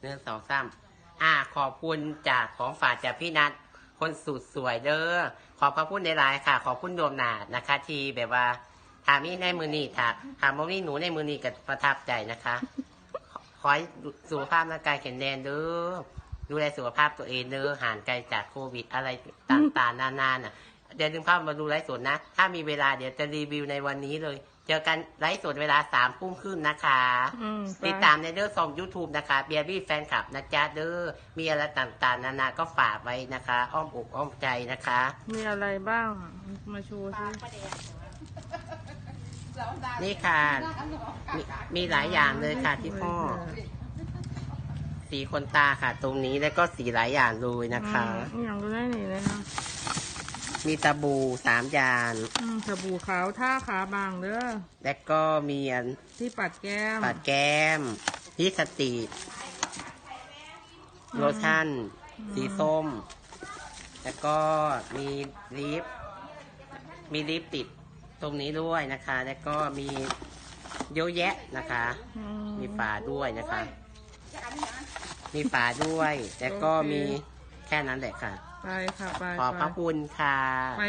หนึ่งสองสามอ่า ขอบคุณจากของฝากจากพี่นัทคนสุดสวยเด้อขอบพระคุณในไลน์ค่ะ ขอบคุณโยมนาดนะคะ ที่แบบว่าถามนี่ในมือนี่ถามถามว่านี่หนูในมือนี่ก็ประทับใจนะคะขอขอให้สุขภาพร่างกายแข็งแรงเด้อดูแลสุขภาพตัวเองเด้อห่างไกลจากโควิดอะไรต่างๆนานาน่ะเดี๋ยวดึงภาพมาดูไลฟ์สดนะ ถ้ามีเวลาเดี๋ยวจะรีวิวในวันนี้เลย เจอกันไลฟ์สดเวลาสามทุ่มครึ่งนะคะ อืมไป ติดตามในเด้อส่อง YouTube นะคะ เบียร์บี้แฟนคลับนะจ๊ะเด้อมีอะไรต่างๆ นานาก็ฝากไว้นะคะ อ้อมอกอ้อมใจนะคะ มีอะไรบ้าง มาโชว์สินี่ค่ะมีมีหลายอย่างเลยค่ะที่พ่อ สีขนตาค่ะ ตรงนี้แล้วก็สีหลายอย่างเลยนะคะ อืมอย่างดูได้หนิเลยนะ มีตะบูสามอย่างอืมสบู่ขาวท่าขาบางเด้อแล้วก็มีอันที่ปัดแก้ม ปัดแก้มพิสตีดโลชั่น สีส้ม แล้วก็มีลิป มีลิปติดตรงนี้ด้วยนะคะ แล้วก็มีเยอะแยะนะคะ อืมีฝาด้วยนะคะ มีฝาด้วย แล้วก็มีแค่นั้นแหละค่ะ ไปค่ะ ไปขอบพระไป คุณค่ะ